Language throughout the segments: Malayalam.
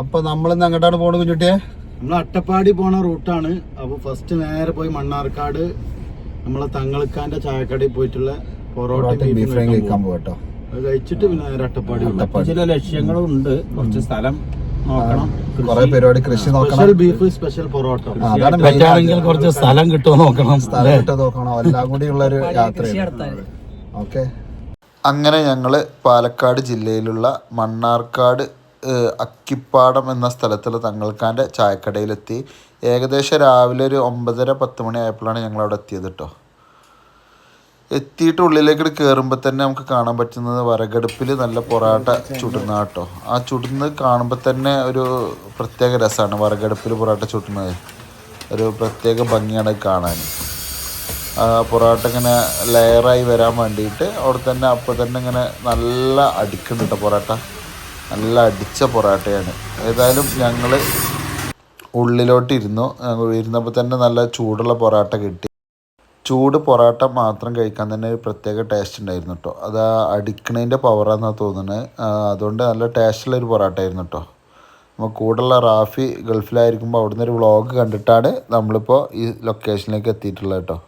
അപ്പൊ നമ്മളിന്ന് അങ്ങോട്ടാണ് പോണത് കുഞ്ഞുട്ടിയെ? നമ്മൾ അട്ടപ്പാടി പോണ റൂട്ടാണ്. അപ്പൊ ഫസ്റ്റ് നേരെ പോയി മണ്ണാർക്കാട് നമ്മളെ തങ്ങൾക്കാന്റെ ചായക്കടയിൽ പോയിട്ടുള്ള പൊറോട്ട പൊറോട്ടയും ബീഫ് ഫ്രൈയും കഴിക്കാൻ പോകട്ടോ അത് കഴിച്ചിട്ട് പിന്നെ നേരെ അട്ടപ്പാടി. ചില ലക്ഷ്യങ്ങളും ഉണ്ട്. കുറച്ച് സ്ഥലം നോക്കണം. കൊറേ പരിപാടി കൃഷി നോക്കണം. Special beef special parotta. കുറച്ച് സ്ഥലം കിട്ടുമോ നോക്കണം. സ്ഥലം നോക്കണം. എല്ലാം കൂടി ഉള്ള ഒരു യാത്ര ഓക്കെ. അങ്ങനെ ഞങ്ങൾ പാലക്കാട് ജില്ലയിലുള്ള മണ്ണാർക്കാട് അക്കിപ്പാടം എന്ന സ്ഥലത്തുള്ള തങ്ങൾക്കാന്റെ ചായക്കടയിലെത്തി. ഏകദേശം രാവിലെ ഒരു ഒമ്പതര പത്ത് മണി ആയപ്പോഴാണ് ഞങ്ങൾ അവിടെ എത്തിയത് കേട്ടോ എത്തിയിട്ട് ഉള്ളിലേക്ക് കയറുമ്പോൾ തന്നെ നമുക്ക് കാണാൻ പറ്റുന്നത് വരകടുപ്പിൽ നല്ല പൊറാട്ട ചുടുന്ന കേട്ടോ ആ ചുടുന്നത് കാണുമ്പോൾ തന്നെ ഒരു പ്രത്യേക രസമാണ് വരകടുപ്പിൽ പൊറാട്ട ചുടുന്നത്. ഒരു പ്രത്യേക ഭംഗിയാണ് കാണാൻ. ആ പൊറോട്ട ഇങ്ങനെ ലെയറായി വരാൻ വേണ്ടിയിട്ട് അവിടെ തന്നെ അപ്പോൾ തന്നെ ഇങ്ങനെ നല്ല അടിക്കുന്നുണ്ട് പൊറാട്ട പൊറോട്ട. നല്ല അടിച്ച പൊറാട്ടയാണ്. ഏതായാലും ഞങ്ങൾ ഉള്ളിലോട്ട് ഇരുന്നു ഇരുന്നപ്പോൾ തന്നെ നല്ല ചൂടുള്ള പൊറാട്ട കിട്ടി. ചൂട് പൊറാട്ട മാത്രം കഴിക്കാൻ തന്നെ ഒരു പ്രത്യേക ടേസ്റ്റ് ഉണ്ടായിരുന്നു കേട്ടോ അത് അടിക്കണതിന്റെ പവറാണെന്നാണ് തോന്നുന്നത് അതുകൊണ്ട് നല്ല ടേസ്റ്റുള്ള ഒരു പൊറാട്ട ആയിരുന്നു കേട്ടോ നമ്മൾ കൂടുതലുള്ള റാഫി ഗൾഫിലായിരിക്കുമ്പോൾ അവിടുന്ന് ഒരു വ്ളോഗ് കണ്ടിട്ടാണ് നമ്മളിപ്പോൾ ഈ ലൊക്കേഷനിലേക്ക് എത്തിയിട്ടുള്ളത് കേട്ടോ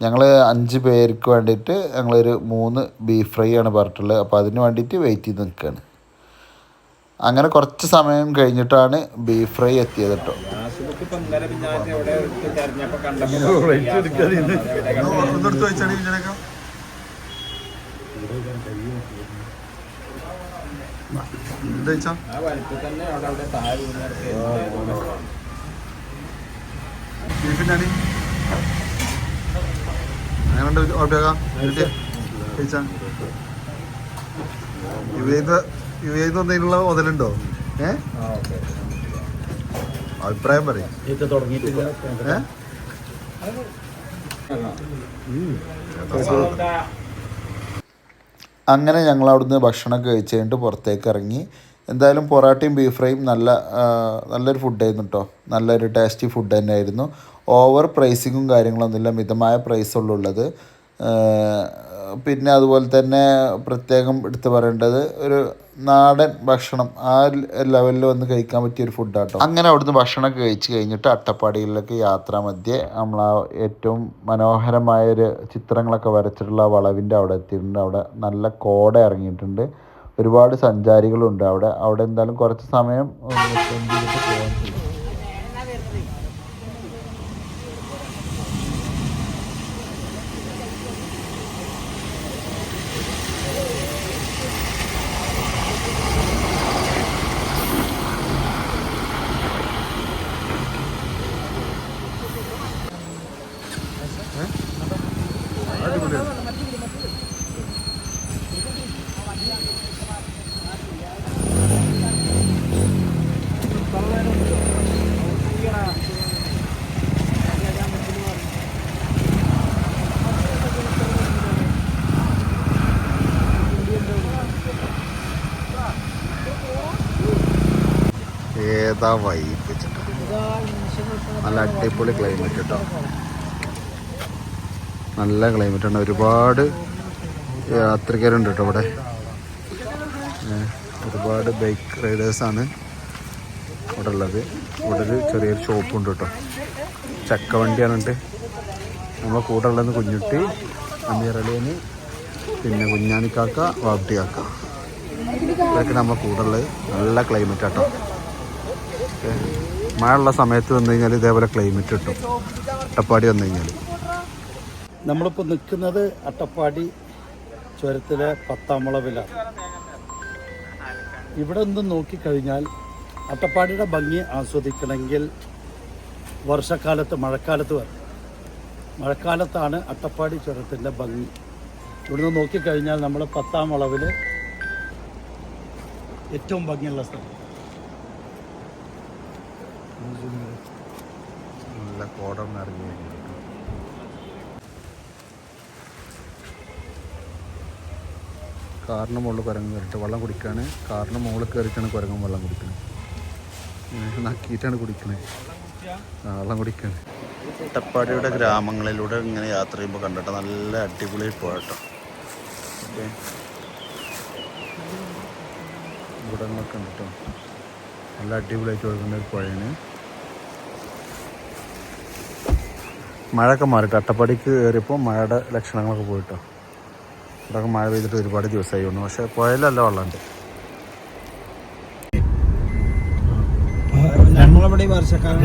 ഞങ്ങൾ അഞ്ച് പേർക്ക് വേണ്ടിയിട്ട് ഞങ്ങളൊരു മൂന്ന് ബീഫ് ഫ്രൈ ആണ് പറഞ്ഞിട്ടുള്ളത്. അപ്പോൾ അതിന് വേണ്ടിയിട്ട് വെയിറ്റ് ചെയ്ത് നിൽക്കുകയാണ് അങ്ങനെ കുറച്ച് സമയം കഴിഞ്ഞിട്ടാണ് ബീഫ് ഫ്രൈ എത്തിയത് കേട്ടോ എന്തെങ്കിലുള്ള മുതലുണ്ടോ? ഏ? അഭിപ്രായം പറയാം. അങ്ങനെ ഞങ്ങൾ അവിടുന്ന് ഭക്ഷണം കഴിച്ച് കഴിഞ്ഞിട്ട് പുറത്തേക്ക് ഇറങ്ങി എന്തായാലും പൊറാട്ടയും ബീഫ് ഫ്രൈയും നല്ല നല്ലൊരു ഫുഡായിരുന്നു കേട്ടോ നല്ലൊരു ടേസ്റ്റി ഫുഡ് തന്നെയായിരുന്നു. ഓവർ പ്രൈസിങ്ങും കാര്യങ്ങളൊന്നുമില്ല. മിതമായ പ്രൈസുള്ളത് പിന്നെ അതുപോലെ തന്നെ പ്രത്യേകം എടുത്തു പറയേണ്ടത് ഒരു നാടൻ ഭക്ഷണം ആ ലെവലിൽ വന്ന് കഴിക്കാൻ പറ്റിയ ഒരു ഫുഡാട്ടോ അങ്ങനെ അവിടുന്ന് ഭക്ഷണമൊക്കെ കഴിച്ച് കഴിഞ്ഞിട്ട് അട്ടപ്പാടിയിലേക്ക് യാത്രാ മധ്യേ നമ്മൾ ആ ഏറ്റവും മനോഹരമായ ഒരു ചിത്രങ്ങളൊക്കെ വരച്ചിട്ടുള്ള വളവിന്റെ അവിടെ എത്തിയിട്ടുണ്ട്. അവിടെ നല്ല കോട ഇറങ്ങിയിട്ടുണ്ട്. ഒരുപാട് സഞ്ചാരികളുണ്ട് അവിടെ. അവിടെ എന്തായാലും കുറച്ച് സമയം സ്പെൻഡ് ചെയ്തിട്ട് പോകാൻ ഏതാ വൈബ് നല്ല അടിപൊളി ക്ലൈമറ്റ് കേട്ടോ നല്ല ക്ലൈമറ്റ് ആണ്. ഒരുപാട് യാത്രികരുണ്ട് കേട്ടോ ഇവിടെ ഒരുപാട് ബൈക്ക് റൈഡേഴ്സാണ് ഇവിടെ ഉള്ളത്. ഇവിടെ ഒരു ചെറിയൊരു ഷോപ്പുണ്ട് കേട്ടോ ചക്ക വണ്ടിയാണുണ്ട് നമ്മളെ കൂടെ ഉള്ളത് കുഞ്ഞുട്ടി അമീറലിയന് പിന്നെ കുഞ്ഞാണിക്കാക്ക വാബ്ടി കാക്ക ഇതൊക്കെ നമ്മളെ കൂടെ ഉള്ളത്. നല്ല ക്ലൈമറ്റ് കേട്ടോ ഓക്കെ. മഴയുള്ള സമയത്ത് വന്നു കഴിഞ്ഞാൽ ഇതേപോലെ ക്ലൈമറ്റ് കിട്ടും. അട്ടപ്പാടി വന്നു കഴിഞ്ഞാൽ നമ്മളിപ്പോൾ നിൽക്കുന്നത് അട്ടപ്പാടി ചുരത്തിലെ പത്താം വളവിലാണ് ഇവിടെ നിന്ന് നോക്കിക്കഴിഞ്ഞാൽ അട്ടപ്പാടിയുടെ ഭംഗി ആസ്വദിക്കണമെങ്കിൽ വർഷക്കാലത്ത് മഴക്കാലത്ത് വരണം മഴക്കാലത്താണ് അട്ടപ്പാടി ചുരത്തിന്റെ ഭംഗി. ഇവിടുന്ന് നോക്കിക്കഴിഞ്ഞാൽ നമ്മൾ പത്താം വളവിൽ ഏറ്റവും ഭംഗിയുള്ള സ്ഥലം. നല്ല കോടം നിറഞ്ഞു കാറിന് മുകളിൽ കുരങ്ങ് കയറിയിട്ട് വെള്ളം കുടിക്കുകയാണ് കാറിന് മുകളിൽ കയറിയിട്ടാണ് കുരങ്ങും വെള്ളം കുടിക്കുന്നത് നക്കിയിട്ടാണ് കുടിക്കുന്നത് വെള്ളം കുടിക്കുകയാണ് അട്ടപ്പാടിയുടെ ഗ്രാമങ്ങളിലൂടെ ഇങ്ങനെ യാത്ര ചെയ്യുമ്പോൾ കണ്ടിട്ട് നല്ല അടിപൊളി പോകട്ടോ ഓക്കെ. ഇവിടെ കണ്ടിട്ടോ? നല്ല അടിപൊളിയായിട്ട് ഒഴുകുന്ന ഒരു പുഴയാണ്. മഴയൊക്കെ മാറിയിട്ട് അട്ടപ്പാടിക്ക് കയറിയപ്പോൾ മഴയുടെ ലക്ഷണങ്ങളൊക്കെ പോയിട്ടോ. ഇവിടെയൊക്കെ മഴ പെയ്തിട്ട് ഒരുപാട് ദിവസമായി വന്നു പക്ഷേ പുഴയിലല്ല വെള്ളമുണ്ട്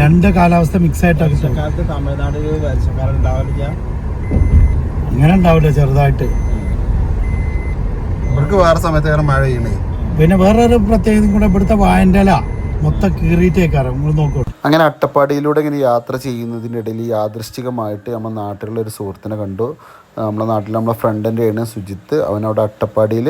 രണ്ട് കാലാവസ്ഥ മിക്സ് ആയിട്ട് തമിഴ്നാട് വർഷക്കാലം ഉണ്ടാവില്ല. അങ്ങനെ ഉണ്ടാവില്ല ചെറുതായിട്ട്. ഇവർക്ക് വേറെ സമയത്ത് മഴ പെയ്യണേ. പിന്നെ വേറൊരു പ്രത്യേകതയും കൂടെ ഇവിടുത്തെ വായന്റെ ഇല മൊത്തം കീറിയിട്ടേക്കാരം. നിങ്ങൾ നോക്കൂ. അങ്ങനെ അട്ടപ്പാടിയിലൂടെ ഇങ്ങനെ യാത്ര ചെയ്യുന്നതിനിടയിൽ യാദൃശ്ചികമായിട്ട് നമ്മൾ നാട്ടിലുള്ള ഒരു സുഹൃത്തിനെ കണ്ടു. നമ്മുടെ നാട്ടിൽ നമ്മളെ ഫ്രണ്ടിന്റെ ആണ് സുജിത്ത്. അവനവിടെ അട്ടപ്പാടിയിൽ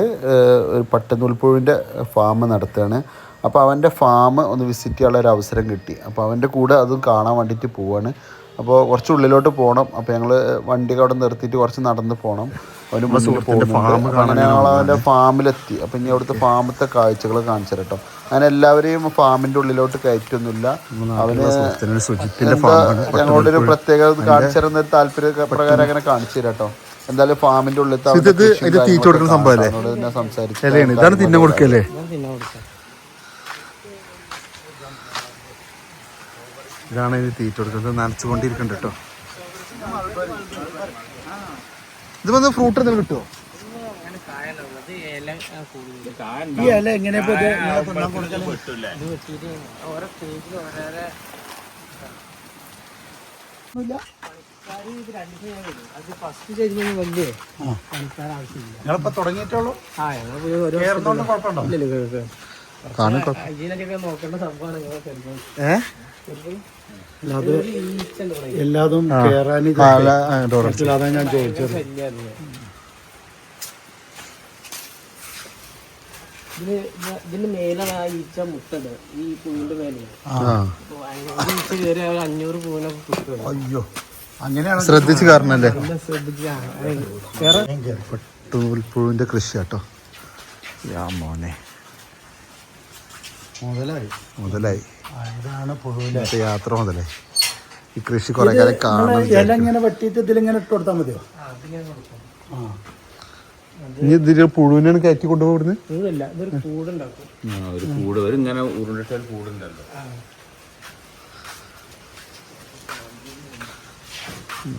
ഒരു പട്ടുനൂൽപ്പുഴുവിന്റെ ഫാം നടത്തുകയാണ്. അപ്പോൾ അവന്റെ ഫാം ഒന്ന് വിസിറ്റ് ചെയ്യാനുള്ള ഒരു അവസരം കിട്ടി. അപ്പോൾ അവന്റെ കൂടെ അതും കാണാൻ വേണ്ടിയിട്ട് പോവാണ്. അപ്പോൾ കുറച്ച് ഉള്ളിലോട്ട് പോകണം അപ്പോൾ ഞങ്ങൾ വണ്ടിയൊക്കെ അവിടെ നിർത്തിയിട്ട് കുറച്ച് നടന്ന് പോകണം അവന് പോകുന്നുണ്ട്. അങ്ങനെ ഞങ്ങൾ അവന്റെ ഫാമിലെത്തി. അപ്പോൾ ഇനി അവിടുത്തെ ഫാമത്തെ കാഴ്ചകൾ കാണിച്ചു കേട്ടോ. അങ്ങനെ എല്ലാവരെയും ഫാമിന്റെ ഉള്ളിലോട്ട് കയറ്റൊന്നുമില്ല. അവന് ഞങ്ങളോടൊരു പ്രത്യേക കാണിച്ചു തരുന്ന ഒരു താല്പര്യ പ്രകാരം അങ്ങനെ കാണിച്ചു തരാം കേട്ടോ. എന്തായാലും ഫാമിന്റെ ഉള്ളിൽ സംസാരിച്ചു ഇതാണ് ഇത് തീറ്റ കൊടുക്കുന്നത്. നനച്ചുകൊണ്ടിരിക്കണ്ട കേട്ടോ. ഇത് വന്ന് ഫ്രൂട്ട് എന്തെങ്കിലും കിട്ടുമോ ഈ ഇല എങ്ങനെ? നിങ്ങളിപ്പോ തുടങ്ങിയിട്ടുള്ളൂ ഏ? എല്ലാതും അതാ ഞാൻ ചോദിച്ചത്. ഇതിന് ഇത- ഇതിന്റെ മേലാണ് ആ ഈച്ച മുട്ടത് ഈ പൂവിന്റെ മേലെ. ആ. അപ്പൊ ഒരു ഈച്ച കയറി ആ അഞ്ഞൂറ് പൂവിനൊക്കെ കിട്ടും അയ്യോ അങ്ങനെയാണ് ശ്രദ്ധിച്ച് കാരണല്ലേ? വേറെ? പട്ടുപുഴുവിന്റെ കൃഷി കേട്ടോ യാ മോനെ. മുതലായി. മുതലായി. ഇതാണ് പുഴുവിലെ യാത്ര മുതലായി ഈ കൃഷി കുറെ കാലം കാണാൻ ഇല ഇങ്ങനെ വെട്ടിയിട്ട് ഇതിലിങ്ങനെ ഇട്ട് കൊടുത്താൽ മതിയോ? ആ ഇനി ഇതിൽ പുഴുവിനാണ് കയറ്റി കൊണ്ടുപോകുന്നത് ഇതൊരു കൂടുണ്ടാക്കും. ഒരു കൂട്. ഒരു ഇങ്ങനെ ഉരുണ്ടിട്ടാൽ കൂടുണ്ടല്ലോ.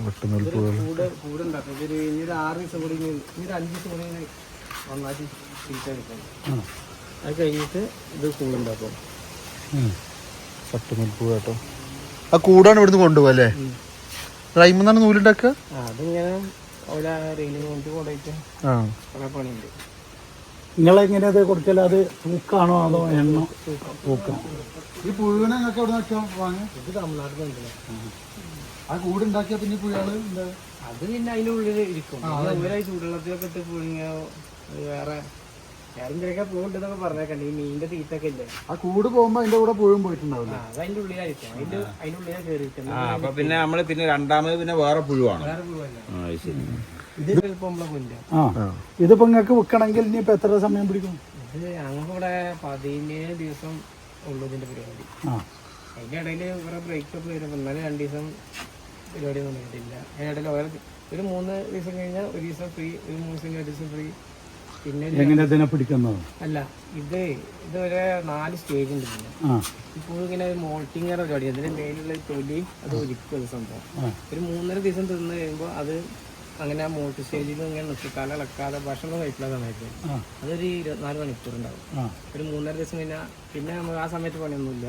വെട്ടുന്നൂൽ പുഴു കൂട് കൂടുണ്ടാക്കും. ഇതൊരു ഇനി ഒരു ആറ് ദിവസം കൂടി ഇനി ഒരു അഞ്ച് ദിവസം കൂടി നന്നാക്കി എടുക്കണം അത് കഴിഞ്ഞിട്ട് ഇത് കൂടുണ്ടാക്കും പട്ടുനൂൽ പുഴു കേട്ടോ. ആ കൂടാണ് ഇവിടുന്ന് കൊണ്ടുപോകുക അല്ലേ? റൈമെന്നാണ് നൂലുണ്ടാക്കുക? അതിങ്ങനെ അവിടെ റെയിലിംഗ് കൊണ്ട് കൊണ്ടുപോയിട്ട് ആ. കുറെ പണിയുണ്ട്. നിങ്ങളെങ്ങനെ അത് കൊടുക്കൽ? അത് തൂക്കാണോ അതോ എണ്ണ തൂക്കം. ഈ പുഴുവിനെ നിങ്ങൾക്ക് എവിടെ നിൽക്കാം വാങ്ങി. ഇത് തമിഴ്നാട്ടിൽ ആ. കൂടുണ്ടാക്കിയ പിന്നെ പുഴകൾ അത് പിന്നെ അതിന്റെ ഉള്ളിൽ ഇരിക്കും. ചൂടുവെള്ളത്തിലൊക്കെ ഇട്ട് പുഴുങ്ങിയോ വേറെ പറഞ്ഞേക്കണ്ട. ഈ മീനിന്റെ തീറ്റൊക്കെ ഇല്ലേ? ആ കൂട് പോകുമ്പോ അതിന്റെ കൂടെ പുഴുവും പോയിട്ടുണ്ടാവില്ല? ആ, അത് അതിന്റെ ഉള്ളിലായിരിക്കും അതിന്റെ അതിന്റെ ഉള്ളിലാ കയറിയിരിക്കുന്നത് ആ അപ്പൊ പിന്നെ നമ്മൾ പിന്നെ രണ്ടാമത് പിന്നെ വേറെ പുഴുവാണ്. വേറെ ആ അത് ശരി. ഇത് ഇപ്പൊ നമ്മളെ പുല്ല. ആ ഇതിപ്പോ നിങ്ങൾക്ക് വിൽക്കണമെങ്കിൽ ഇനിയിപ്പോ എത്ര സമയം പിടിക്കും? ഇത് ഞങ്ങൾക്കിവിടെ പതിനേഴ് ദിവസം ഉള്ളു ഇതിന്റെ പരിപാടി. ആ. അതിന്റെ ഇടയിൽ കുറെ ബ്രേക്കപ്പ് വരും എന്നാലും രണ്ട് ദിവസം പരിപാടി ഒന്നും നടന്നിട്ടില്ല അതിനിടയിൽ ഓരോ ഒരു മൂന്ന് ദിവസം കഴിഞ്ഞാൽ ഒരു ദിവസം ഫ്രീ ഒരു മൂന്ന് ദിവസം കഴിഞ്ഞാൽ ഒരു ദിവസം ഫ്രീ പിന്നെ ഒരു- എങ്ങനെ ഇതിനെ പിടിക്കുന്നത് അല്ല ഇത് ഇത് ഒരു നാല് സ്റ്റേജ് ഉണ്ട് ആ. ഇപ്പോൾ ഇങ്ങനെ മോൾട്ടിങ് പരിപാടി അതിന്റെ മേലുള്ള തൊലി അത് ഒരിക്കും ഒരു സംഭവം. ഒരു മൂന്നര ദിവസം തിന്ന് കഴിയുമ്പോൾ അത് അങ്ങനെ ആ മോൾട്ട് സ്റ്റേജിൽ ഇങ്ങനെ നിൽക്കും തല ഇളക്കാതെ ഭക്ഷണം കഴിക്കുന്ന സമയത്ത്. അതൊരു ഇരുപത്തിനാല് മണിക്കൂർ ഉണ്ടാവും ഒരു മൂന്നര ദിവസം കഴിഞ്ഞാൽ പിന്നെ നമ്മൾ ആ സമയത്ത് പണിയൊന്നുമില്ല.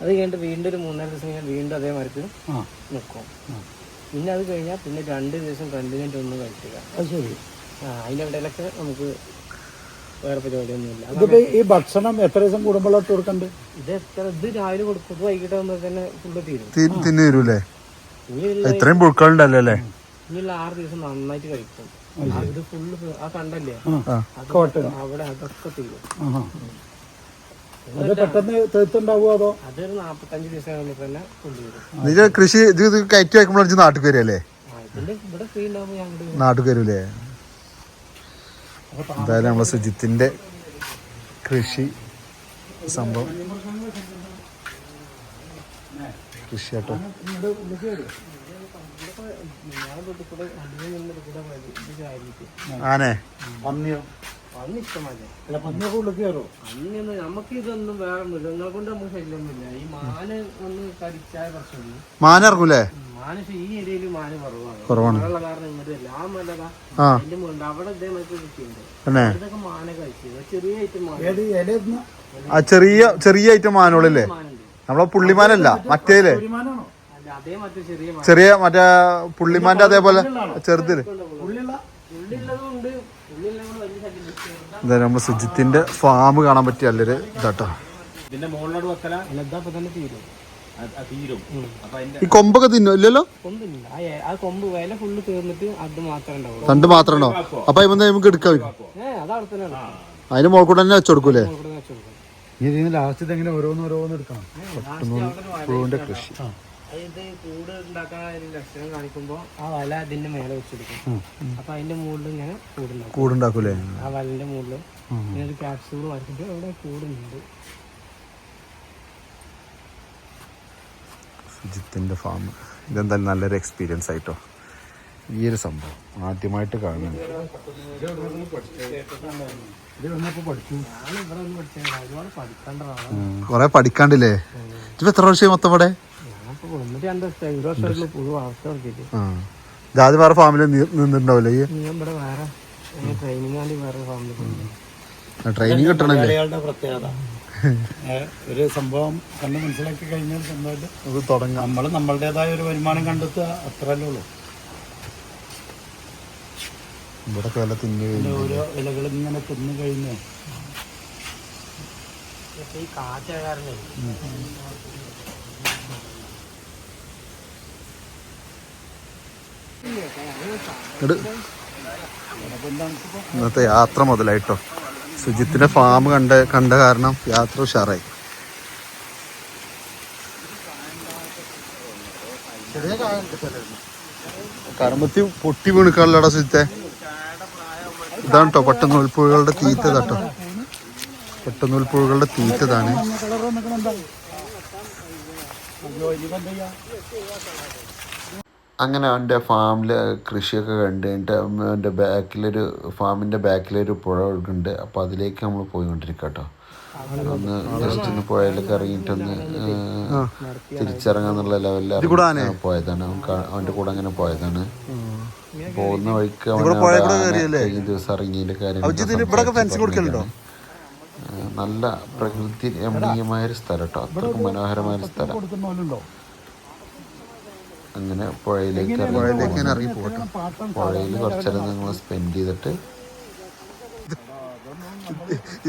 അത് കഴിഞ്ഞിട്ട് വീണ്ടും ഒരു മൂന്നര ദിവസം കഴിഞ്ഞാൽ വീണ്ടും അതേമാതിരി നിൽക്കും പിന്നെ അത് കഴിഞ്ഞാൽ പിന്നെ രണ്ട് ദിവസം കണ്ടിന്യൂട്ട് ഒന്നും കഴിക്കുക. അത് ശരി. നമുക്ക് വേറെ പരിപാടിയൊന്നുമില്ല. ഇതിപ്പോ ഈ ഭക്ഷണം എത്ര ദിവസം കൂടുമ്പോഴാണ് കൊടുക്കണ്ട് ഇത് എത്ര ഇത് രാവിലെ കൊടുക്കും. ഇത് വൈകിട്ട് വന്നാൽ തന്നെ ഫുള്ള് തീരും. തിന്നു തരൂലേ? ഇത്രയും പുഴുക്കളുണ്ടല്ലേ ഇനിയുള്ള ആറ് ദിവസം നന്നായിട്ട് കഴിക്കും. ഇത് ഫുള്ള് ആ കണ്ടല്ലേ? കോട്ട അവിടെ അതൊക്കെ തീരും. അതൊരു നാപ്പത്തഞ്ച് ദിവസം കഴിയുമ്പോൾ തന്നെ കൊണ്ടുവരും കൃഷി ഇത് കയറ്റി വയ്ക്കുമ്പോൾ നാട്ടിൽ നാട്ടുകാരല്ലേ നാട്ടിൽ കയറൂലേ എന്തായാലും നമ്മളെ സുജിത്തിന്റെ കൃഷി സംഭവം. കൃഷി കേട്ടോ ആനെ. പന്നിയോ ഇഷ്ടമല്ലേ അല്ല പന്നിയൊക്കെ ഉള്ളിൽ കയറുമോ അന്നൊന്നും നമുക്ക് ഇതൊന്നും വേറെ മൃഗങ്ങളെ കൊണ്ട് നമുക്ക് ശല്യമൊന്നുമില്ല. ഈ മാന് ഒന്ന് കടിച്ചായ പ്രശ്നമില്ല മാന ഇറങ്ങൂലേ? മാന ഈ ഏരിയയിൽ മാന് കുറവാണ്. കാരണം ഇങ്ങോട്ട് മലക ആ അതിന്റെ മുകളിൽ അവിടെ കൃഷിയുണ്ട് തന്നെ. ഇതൊക്കെ മാന കഴിച്ചു ചെറിയ ഐറ്റം മാന ആ ചെറിയ ചെറിയ ഐറ്റം മാനുകളല്ലേ നമ്മളെ പുള്ളിമാനല്ല മറ്റേലേ അതേ മറ്റേ ചെറിയ ചെറിയ മറ്റേ പുള്ളിമാന്റെ അതേപോലെ ചെറുതിൽ. നമ്മൾ സുജിത്തിന്റെ ഫാം കാണാൻ പറ്റിയ നല്ലൊരു ഇതാട്ടോ. ഇതിന്റെ മുകളിലോട്ട് വെക്കല ഇതപ്പോ തന്നെ തീരും. അപ്പൊ ഈ കൊമ്പൊക്കെ തിന്നോ? ഇല്ലല്ലോ? കൊമ്പില്ല ആ കൊമ്പ് വില ഫുള്ള് തീർന്നിട്ട് അത് മാത്രമേ ഉണ്ടാവുള്ളൂ. തണ്ട് മാത്രം ഉണ്ടോ അപ്പൊ അതിന് നമുക്ക് ഉണ്ട്. അതിന് മോൾക്കൂടെ കൂടെ തന്നെ ഇനി ഇതിന് ലാസ്റ്റ് ഇതെങ്ങനെ ഓരോന്ന് ഓരോന്ന് എടുക്കണം? പുഴുവിന്റെ കൃഷി. ഇത് കൂട് ഉണ്ടാക്കാൻ ലക്ഷണം കാണിക്കുമ്പോൾ ആ വല അതിന്റെ മേലെ വെച്ചെടുക്കും. അപ്പൊ അതിന്റെ മുകളിൽ ഇങ്ങനെ കൂടുണ്ടാവും കൂടുണ്ടാക്കൂലേ? ആ വലന്റെ മുകളിൽ ഇങ്ങനെ ഒരു ക്യാപ്സൂൾ മാറ്റിട്ട് അവിടെ കൂടുന്നുണ്ട് സുജിത്തിന്റെ ഫാം ഇതെന്തായാലും നല്ലൊരു എക്സ്പീരിയൻസ് ആയിട്ടോ. ഈ ഒരു സംഭവം ആദ്യമായിട്ട് കാണുന്നു കൊറേ പഠിക്കാണ്ടില്ലേ? ഇപ്പൊ എത്ര വർഷമായി മൊത്തം ഇവിടെ? ജാതി വേറെ ഫാമിലി നിന്നിട്ടുണ്ടാവില്ലേ ട്രെയിനിങ് കിട്ടണല്ലേ? പ്രത്യേകത. ഒരു സംഭവം കണ്ട് മനസ്സിലാക്കി കഴിഞ്ഞാൽ സ്വന്തമായിട്ട് അത് തുടങ്ങാം. നമ്മൾ നമ്മളുടേതായ ഒരു വരുമാനം കണ്ടെത്തുക അത്രല്ലേ ഉള്ളൂ. ഇവിടെ വില തിന്നു ഓരോ ഇലകൾ ഇങ്ങനെ തിന്നു കഴിഞ്ഞ്. ഈ കാരണേ ഇന്നത്തെ യാത്ര മുതലായിട്ടോ. സുജിത്തിന്റെ ഫാം കണ്ട കണ്ട കാരണം യാത്ര ഉഷാറായി. കർമ്മത്തി പൊട്ടി വീണിക്കാണല്ലോടാ സുജിത്തെ? ഇതാണ് കേട്ടോ പെട്ടെന്നൂൽപ്പുഴകളുടെ തീറ്റ കേട്ടോ പെട്ടെന്നൂൽപ്പുഴകളുടെ തീറ്റതാണ് കളർ വന്നിക്കണെന്താ അയ്യോ ഇനിയിപ്പോ എന്താ ചെയ്യാ അങ്ങനെ അവന്റെ ഫാമിൽ കൃഷിയൊക്കെ കണ്ട് കഴിഞ്ഞിട്ട് അവന്റെ ബാക്കിലൊരു ഫാമിന്റെ ബാക്കിലൊരു പുഴ ഉണ്ട്. അപ്പോൾ അതിലേക്ക് നമ്മൾ പോയിക്കൊണ്ടിരിക്കുക കേട്ടോ ഒന്ന് ജസ്റ്റ് ഒന്ന് പുഴയിലൊക്കെ ഇറങ്ങിയിട്ടൊന്ന് തിരിച്ചിറങ്ങാന്നുള്ള ലെവലിൽ പോയതാണ്. അവൻ അവന്റെ കൂടെ അങ്ങനെ പോയതാണ്. പോകുന്ന വഴിക്ക് കഴിഞ്ഞ ദിവസം ഇറങ്ങിയതിന്റെ കാര്യം നല്ല പ്രകൃതി രമണീയമായൊരു സ്ഥലം കേട്ടോ അത്രക്കും മനോഹരമായൊരു സ്ഥലം. അങ്ങനെ പുഴയിലേക്ക് പുഴയിലേക്ക് ഇറങ്ങി പോകട്ടെ പുഴയിൽ കുറച്ചേരം നിങ്ങൾ സ്പെൻഡ് ചെയ്തിട്ട്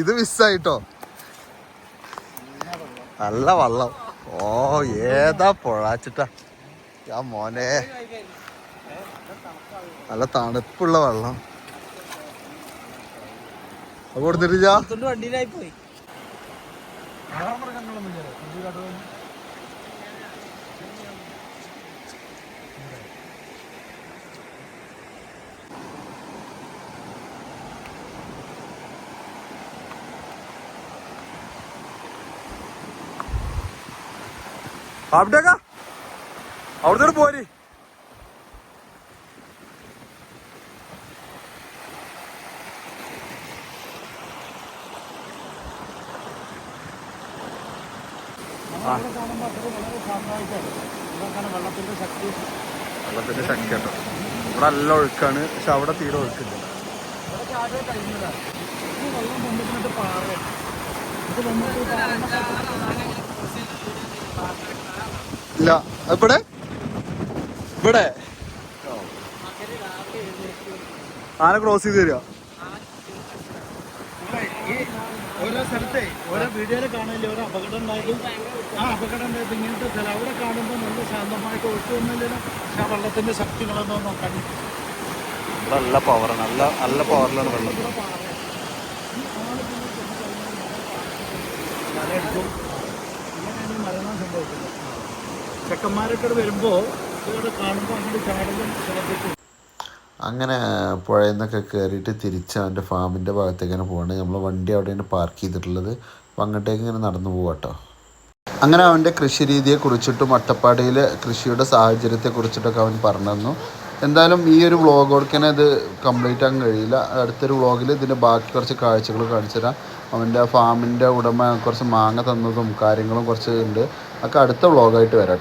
ഇത് മിസ്സായിട്ടോ നല്ല വള്ളം. ഓ ഏതാ പുഴാച്ചിട്ടാ ആ മോനെ. നല്ല തണുപ്പുള്ള വെള്ളം. കൊടുത്തിട്ട് കൊടുത്തിട്ടില്ല വണ്ടിയിലായി പോയി. അവിടേക്കാ? അവിടുത്തെ പോരി. വെള്ളത്തിന്റെ ശക്തി കേട്ടോ. ഇവിടെ നല്ല ഒഴുക്കാണ് പക്ഷെ അവിടെ തീരെ ഒഴുക്കില്ല. ഇല്ല. ഇവിടെ ഇവിടെ. ആന ക്രോസ് ചെയ്ത് തരിക ഓരോ സ്ഥലത്തെ ഓരോ വീഡിയോയിൽ കാണില്ലേ ഓരോ അപകടം ഉണ്ടായാലും ആ അപകടം ഉണ്ടായത് ഇങ്ങനത്തെ സ്ഥലം അവിടെ കാണുമ്പോൾ നല്ല ശാന്തമായിട്ട് ഒട്ടുമൊന്നുമില്ല പക്ഷെ ആ വെള്ളത്തിന്റെ ശക്തികളൊന്നും നോക്കാൻ നല്ല പവർ നല്ല നല്ല പവറിലാണ് വെള്ളം. തലയെടുക്കും. അങ്ങനെയാണ് ചെക്കന്മാരൊക്കെ വരുമ്പോൾ കാണുമ്പോൾ അങ്ങനെ ചാടലും ശ്രദ്ധിക്കും. അങ്ങനെ പുഴയിൽ നിന്നൊക്കെ കയറിയിട്ട് തിരിച്ച് അവന്റെ ഫാമിന്റെ ഭാഗത്തേക്കാണ് പോകുന്നത് നമ്മൾ വണ്ടി അവിടെയാണ് പാർക്ക് ചെയ്തിട്ടുള്ളത്. അപ്പോൾ അങ്ങോട്ടേക്ക് ഇങ്ങനെ നടന്നു പോകട്ടോ അങ്ങനെ അവന്റെ കൃഷി രീതിയെ കുറിച്ചിട്ടും അട്ടപ്പാടിയിലെ കൃഷിയുടെ സാഹചര്യത്തെ കുറിച്ചിട്ടൊക്കെ അവൻ പറഞ്ഞു തന്നു എന്തായാലും ഈ ഒരു വ്ളോഗോടക്ക് തന്നെ ഇത് കംപ്ലീറ്റ് ആകാൻ കഴിയില്ല. അടുത്തൊരു വ്ളോഗിൽ ഇതിന്റെ ബാക്കി കുറച്ച് കാഴ്ചകൾ കാണിച്ചു തരാം. അവന്റെ ഫാമിന്റെ ഉടമ കുറച്ച് മാങ്ങ തന്നതും കാര്യങ്ങളും കുറച്ച് ഉണ്ട്. ഒക്കെ അടുത്ത വ്ളോഗായിട്ട് വരാം